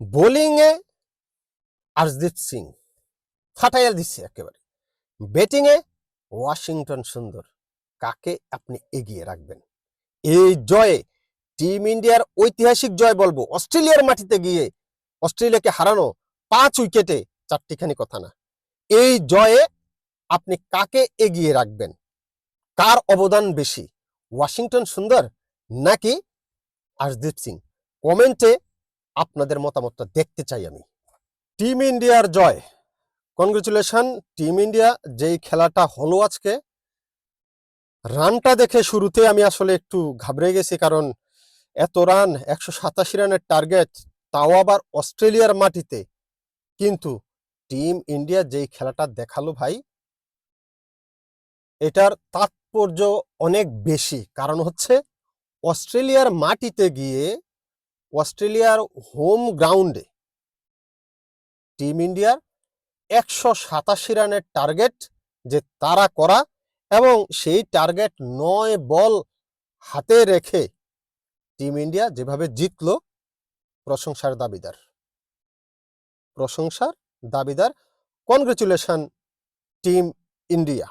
বোলিংয়ে আরশদীপ সিং, ফাটাইয়া দিচ্ছে একেবারে। ব্যাটিংয়ে ওয়াশিংটন সুন্দর। কাকে আপনি এগিয়ে রাখবেন? এই জয়ে টিম ইন্ডিয়ার ঐতিহাসিক জয় বলব, অস্ট্রেলিয়ার মাটিতে গিয়ে অস্ট্রেলিয়াকে হারানো পাঁচ উইকেটে চারটিখানি কথা না। এই জয়ে আপনি কাকে এগিয়ে রাখবেন? কার অবদান বেশি? ওয়াশিংটন সুন্দর নাকি আরশদীপ সিং? কমেন্টে আপনাদের মতামতটা দেখতে চাই আমি। টিম ইন্ডিয়ার জয়। কনগ্রেচুলেশন টিম ইন্ডিয়া যেই খেলাটা হলো আজকে, রানটা দেখে শুরুতে আমি আসলে একটু ঘাবড়ে গেছি কারণ এত রান, একশো সাতাশি রানের টার্গেট, তাও আবার অস্ট্রেলিয়ার মাটিতে। কিন্তু টিম ইন্ডিয়া যেই খেলাটা দেখাল ভাই, এটার তাৎপর্য অনেক বেশি। কারণ হচ্ছে অস্ট্রেলিয়ার মাটিতে গিয়ে অস্ট্রেলিয়ার হোম গ্রাউন্ডে টিম ইন্ডিয়ার একশো সাতাশি রানের টার্গেট যে তারা করা এবং সেই টার্গেট নয় বল হাতে রেখে টিম ইন্ডিয়া যেভাবে জিতল, প্রশংসার দাবিদার। প্রশংসার দাবিদার কনগ্রেচুলেশন টিম ইন্ডিয়া।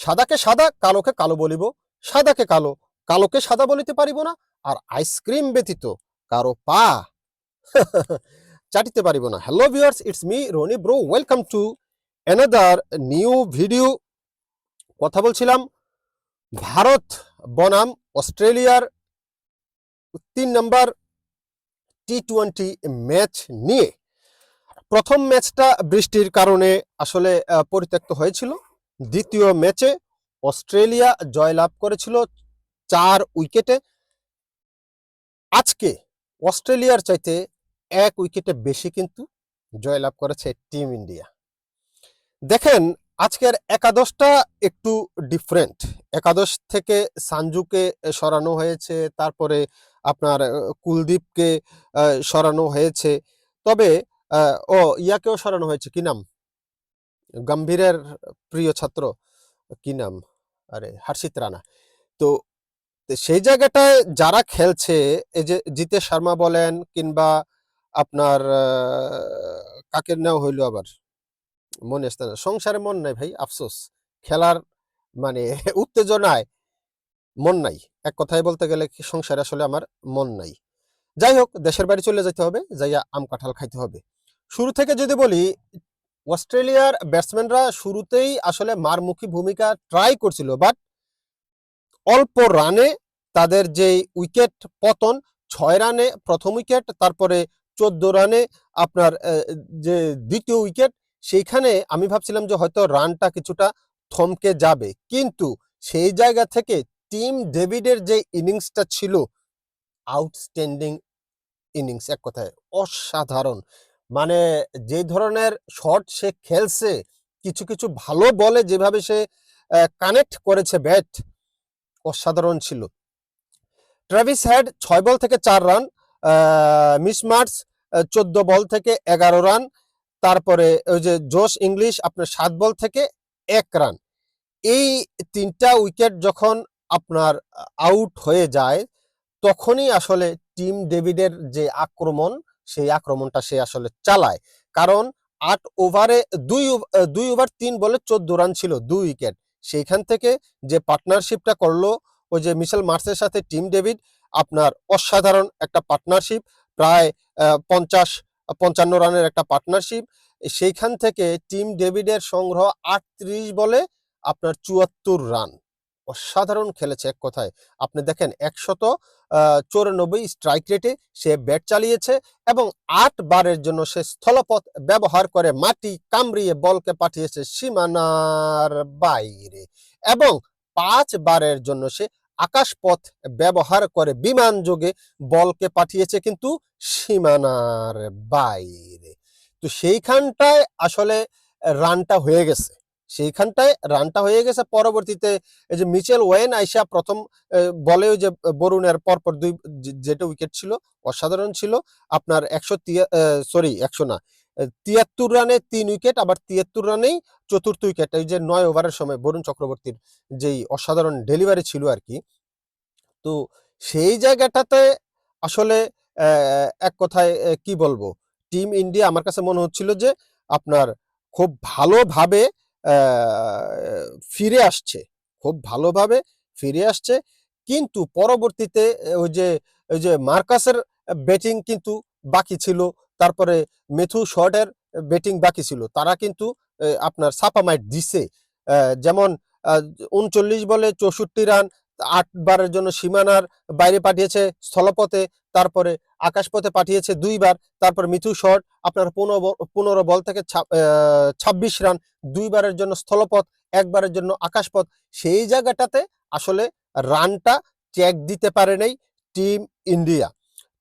সাদাকে সাদা, কালোকে কালো বলিব, সাদাকে কালো, কালোকে সাদা বলিতে পারিব না আর আইসক্রিম ব্যতীত কারও পা চাটিতে পারিব না। Hello viewers it's me Rony bro welcome to another new video কথা বলছিলাম, ভারত, বনাম, অস্ট্রেলিয়ার তিন নম্বর টি টোয়েন্টি ম্যাচ নিয়ে। প্রথম ম্যাচটা বৃষ্টির কারণে আসলে পরিত্যক্ত হয়েছিল। দ্বিতীয় ম্যাচে অস্ট্রেলিয়া জয়লাভ করেছিল চার উইকেটে। আজকে অস্ট্রেলিয়ার চাইতে এক উইকেটে বেশি কিন্তু জয়লাভ করেছে টিম ইন্ডিয়া। দেখেন আজকের একাদশটা একটু ডিফারেন্ট একাদশ থেকে সানজুকে সরানো হয়েছে, তারপরে আপনার কুলদীপকে সরানো হয়েছে। তবে ও ইয়াকেও সরানো হয়েছে, কি নাম? গম্ভীরের প্রিয় ছাত্র, কি নাম? আরে, হর্ষিত রানা। তো সেই জায়গাটায় যারা খেলছে, এই যে জিতেশ শর্মা বলেন কিংবা আপনার কাকের কাকে নেওয়া হইল আবার? মনে আসতে না। সংসারে মন নাই ভাই, আফসোস। খেলার মানে উত্তেজনায় মন নাই। এক কথায় বলতে গেলে সংসারে আসলে আমার মন নাই। যাই হোক, দেশের বাড়ি চলে যেতে হবে, যাইয়া আম কাঁঠাল খাইতে হবে। শুরু থেকে যদি বলি, অস্ট্রেলিয়ার ব্যাটসম্যানরা শুরুতেই আসলে মারমুখী ভূমিকা ট্রাই করছিল বাট অল্প রানে তাদের যেই উইকেট পতন, ছয় রানে প্রথম উইকেট, তারপরে চোদ্দ রানে আপনার যে দ্বিতীয় উইকেট, সেইখানে আমি ভাবছিলাম যে হয়তো রানটা কিছুটা থমকে যাবে। কিন্তু সেই জায়গা থেকে টিম ডেভিডের যে ইনিংসটা ছিল, আউটস্ট্যান্ডিং ইনিংস, এক কথায় অসাধারণ। মানে যে ধরনের শট সে খেলছে, কিছু কিছু ভালো বলে যেভাবে সে কানেক্ট করেছে ব্যাট, অসাধারণ ছিল। ট্রাভিস হ্যাড ছয় বল থেকে চার রান মিস মিসমার্স চোদ্দ বল থেকে এগারো রান তারপরে ওই যে জোশ ইংলিশ আপনার সাত বল থেকে এক রান এই তিনটা উইকেট যখন আপনার আউট হয়ে যায়, তখনই আসলে টিম ডেভিডের যে আক্রমণ, সেই আক্রমণটা সে আসলে চালায়। কারণ আট ওভারে দুই দুই ওভার তিন বলে চোদ্দ রান ছিল, দুই উইকেট সেইখান থেকে যে পার্টনারশিপটা করল ওই যে মিশেল মার্সের সাথে টিম ডেভিড, আপনার অসাধারণ একটা পার্টনারশিপ প্রায় পঞ্চাশ, পঞ্চান্ন রানের একটা পার্টনারশিপ সেইখান থেকে টিম ডেভিডের সংগ্রহ আটত্রিশ বলে আপনার চুয়াত্তর রান। অসাধারণ খেলেছে এক কথায়। আপনি দেখেন একশত চৌরানব্বই স্ট্রাইক রেটে সে ব্যাট চালিয়েছে এবং আট বারের জন্য সে স্থলপথ ব্যবহার করে মাটি কামড়িয়ে বলকে পাঠিয়েছে সীমানার বাইরে। এবং পাঁচ বারের জন্য সে আকাশপথ ব্যবহার করে বিমান যোগে বলকে পাঠিয়েছে কিন্তু সীমানার বাইরে। তো সেইখানটায় আসলে রানটা হয়ে গেছে। সেইখানটায় রানটা হয়ে গেছে পরবর্তীতে এই যে মিচেল ওয়েন আইসা প্রথম বলে যে বরুণের পরপর দুই যেটা উইকেট ছিল, অসাধারণ ছিল। আপনার একশো সরি, একশো না তিয়াত্তর রানে তিন উইকেট, আবার তিয়াত্তর রানেই চতুর্থ উইকেট। এই যে নয় ওভারের সময় বরুণ চক্রবর্তীর যেই অসাধারণ ডেলিভারি ছিল আর কি। তো সেই জায়গাটাতে আসলে এক কথায় কি বলব? টিম ইন্ডিয়া আমার কাছে মনে হচ্ছিল যে আপনার খুব ভালোভাবে ফিরে আসছে। খুব ভালোভাবে ফিরে আসছে। কিন্তু পরবর্তীতে ওই যে ওই যে মার্কাসের ব্যাটিং কিন্তু বাকি ছিল। তারপরে মেথু শর্টের ব্যাটিং বাকি ছিল। তারা কিন্তু আপনার সাপামাইট দিছে। যেমন উনচল্লিশ বলে চৌষট্টি রান, আট বারের জন্য সীমানার বাইরে পাঠিয়েছে স্থলপথে, তারপরে আকাশপথে পাঠিয়েছে দুইবার, তারপর মিথু শট আপনার পনেরো পনেরো বল থেকে ছাব্বিশ রান, দুইবারের জন্য স্থলপথ, একবারের জন্য আকাশপথ। সেই জায়গাটাতে আসলে রানটা চেক দিতে পারে নাই টিম ইন্ডিয়া।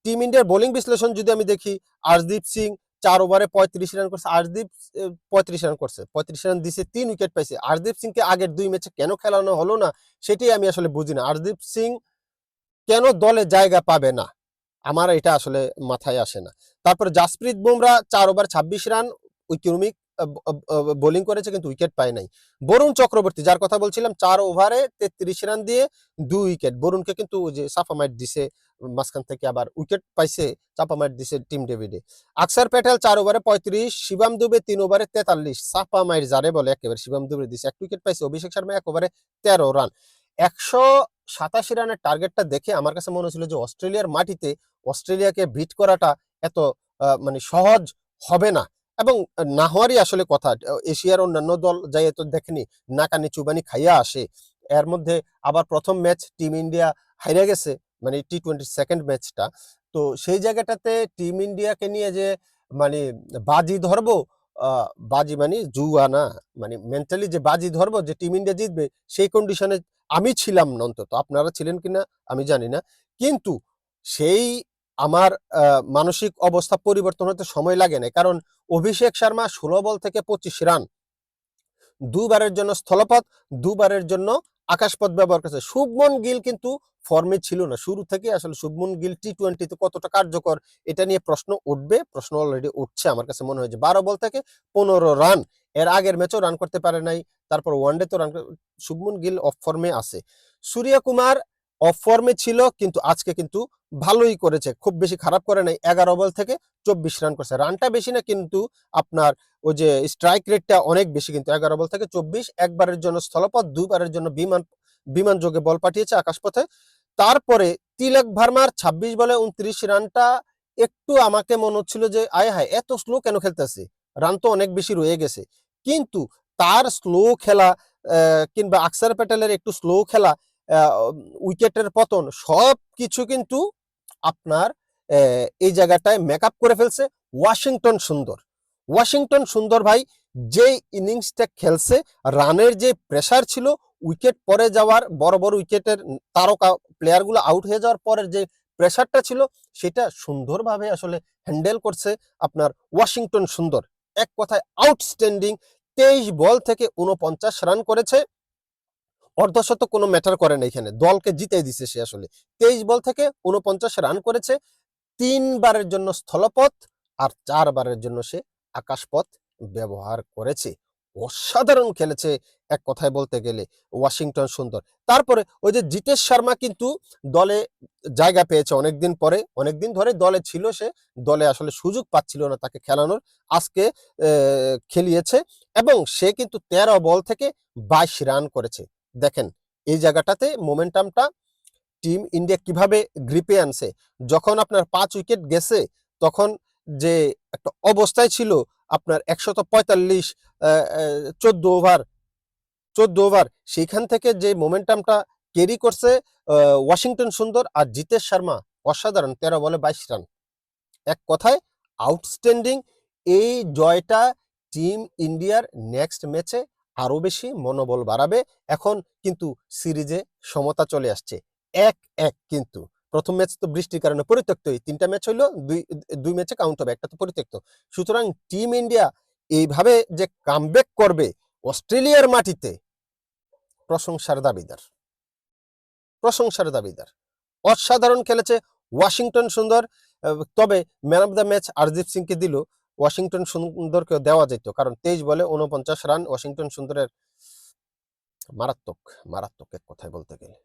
টিম ইন্ডিয়ার বোলিং বিশ্লেষণ যদি আমি দেখি আর্শদীপ সিং চার ওভারে পঁয়ত্রিশ রান করছে আর্শদীপ পঁয়ত্রিশ রান করছে, পঁয়ত্রিশ রান দিছে, তিন উইকেট পাইছে। আর্শদীপ সিংকে আগের দুই ম্যাচে কেন খেলানো হলো না, সেটাই আমি আসলে বুঝি না। আর্শদীপ সিং কেন দলে জায়গা পাবে না? আমার এটা আসলে মাথায় আসে না। তারপর জাসপ্রীত বুমরা চার ওভার ছাব্বিশ রান উইকিউমিক বোলিং করেছে কিন্তু উইকেট পায় নাই। বরুণ চক্রবর্তী, যার কথা বলছিলাম, চার ওভারে তেত্রিশ রান দিয়ে দুই উইকেট বরুণকে কিন্তু যে সাফামাইট দিছে, মাঝখান থেকে আবার উইকেট পাইছে চাপামাইট দিছে টিম ডেভিডে আকসার প্যাটেল চার ওভারে পঁয়ত্রিশ, শিবাম দুবে তিন ওভারে তেতাল্লিশ। সাফামাইট যারে বলে একেবারে, শিবাম দুবে দিছে। এক উইকেট পাইছে, অভিষেক শর্মা এক ওভারে তেরো রান একশো সাতাশি রানের টার্গেটটা দেখে আমার কাছে মনে হচ্ছিল যে অস্ট্রেলিয়ার মাটিতে অস্ট্রেলিয়াকে বিট করাটা এত মানে সহজ হবে না। এবং না হওয়ারই আসলে কথা। এশিয়ার অন্যান্য দল যাই তো দেখেনি, নাকানি চুবানি খাইয়া আসে। এর মধ্যে আবার প্রথম ম্যাচ টিম ইন্ডিয়া হাইরে গেছে মানে টি টোয়েন্টি সেকেন্ড ম্যাচটা। তো সেই জায়গাটাতে টিম ইন্ডিয়াকে নিয়ে যে মানে বাজি ধরবো বাজি মানে জুয়া না মানে মেন্টালি যে বাজি ধরবো, যে টিম ইন্ডিয়া জিতবে, সেই কন্ডিশনে আমি ছিলাম না অন্তত। আপনারা ছিলেন কিনা আমি জানি না। কিন্তু সেই আমার মানসিক অবস্থা পরিবর্তন হতে সময় লাগে না কারণ অভিষেক শর্মা ষোলো বল থেকে পঁচিশ রান। দুবারের জন্য স্থলপথ, দুবারের জন্য আকাশপথ ব্যবহার করেছে। শুভমন গিল কিন্তু ফর্মে ছিল না। শুরু থেকে আসলে শুভমন গিল টি টোয়েন্টিতে কতটা কার্যকর, এটা নিয়ে প্রশ্ন উঠবে। প্রশ্ন অলরেডি উঠছে আমার কাছে মনে হয় যে বারো বল থেকে পনেরো রান। এর আগের ম্যাচও রান করতে পারে নাই। তারপর ওয়ানডে তো রান শুভমন গিল অফ ফর্মে আছে। সূর্য কুমার অফ ফর্মে ছিল, কিন্তু আজকে কিন্তু ভালোই করেছে। খুব বেশি খারাপ করে নাই, এগারো বল থেকে চব্বিশ রান করছে। রানটা বেশি না, কিন্তু আপনার ওই যে স্ট্রাইক রেটটা অনেক বেশি, কিন্তু এগারো বল থেকে চব্বিশ, একবারের জন্য স্থলপথ দুইবারের জন্য বিমান বিমান যোগে বল পাঠিয়েছে আকাশপথে। তারপরে তিলক ভার্মার ২৬ বলে উনত্রিশ রানটা একটু আমাকে মনে হচ্ছিল যে, আয় হায়, এত স্লো কেন খেলতেছে? রান তো অনেক বেশি রয়ে গেছে। কিন্তু তার স্লো খেলা কিংবা আকসার প্যাটেলের একটু স্লো খেলা উইকেটের পতন সব কিছু কিন্তু আপনার এই জায়গাটায় মেকআপ করে ফেলছে ওয়াশিংটন সুন্দর। ওয়াশিংটন সুন্দর ভাই যে ইনিংসটা খেলছে, রানের যে প্রেশার ছিল, উইকেট পরে যাওয়ার, বড় বড় উইকেটের তারকা প্লেয়ারগুলো আউট হয়ে যাওয়ার পরের যে প্রেশারটা ছিল, সেটা সুন্দরভাবে আসলে হ্যান্ডেল করছে আপনার ওয়াশিংটন সুন্দর। এক কথায় আউটস্ট্যান্ডিং তেইশ বল থেকে উনপঞ্চাশ রান করেছে। অর্ধশত কোনো ম্যাটার করে না এখানে। দলকে জিতে দিছে সে আসলে। তেইশ বল থেকে উনপঞ্চাশ রান করেছে। তিনবারের জন্য স্থলপথ আর চারবারের জন্য সে আকাশপথ ব্যবহার করেছে। অসাধারণ খেলেছে এক কথায় বলতে গেলে ওয়াশিংটন সুন্দর। তারপরে ওই যে জিতেশ শর্মা কিন্তু দলে জায়গা পেয়েছে অনেকদিন পরে। অনেকদিন ধরে দলে ছিল সে। দলে আসলে সুযোগ পাচ্ছিল না তাকে খেলানোর। আজকে খেলিয়েছে। এবং সে কিন্তু তেরো বল থেকে বাইশ রান করেছে। দেখেন, এই জায়গাটাতে মোমেন্টামটা টিম ইন্ডিয়া কীভাবে গ্রিপে আনছে? যখন আপনার পাঁচ উইকেট গেছে, তখন যে একটা অবস্থায় ছিল আপনার একশত পঁয়তাল্লিশ চোদ্দ ওভার চোদ্দ ওভার সেইখান থেকে যে মোমেন্টামটা ক্যারি করছে ওয়াশিংটন সুন্দর আর জিতেশ শর্মা, অসাধারণ, তেরো বলে বাইশ রান। এক কথায় আউটস্ট্যান্ডিং এই জয়টা টিম ইন্ডিয়ার নেক্সট ম্যাচে আরও বেশি মনোবল বাড়াবে। এখন কিন্তু সিরিজে সমতা চলে আসছে। এক এক কিন্তু। প্রথম ম্যাচ তো বৃষ্টির কারণে পরিত্যক্তই তিনটা ম্যাচ হইল দুই দুই ম্যাচে কাউন্ট হবে, একটা তো পরিত্যক্ত। সুতরাং টিম ইন্ডিয়া এইভাবে যে কামব্যাক করবে অস্ট্রেলিয়ার মাটিতে, প্রশংসার দাবিদার। প্রশংসার দাবিদার। অসাধারণ খেলেছে ওয়াশিংটন সুন্দর। তবে man of the match Arshdeep সিংকে দিল। ওয়াশিংটন সুন্দরকে দেওয়া যেত, কারণ তেইশ বলে উনপঞ্চাশ রান ওয়াশিংটন সুন্দরের মারাত্মক মারাত্মক এক কথায় বলতে গেলে।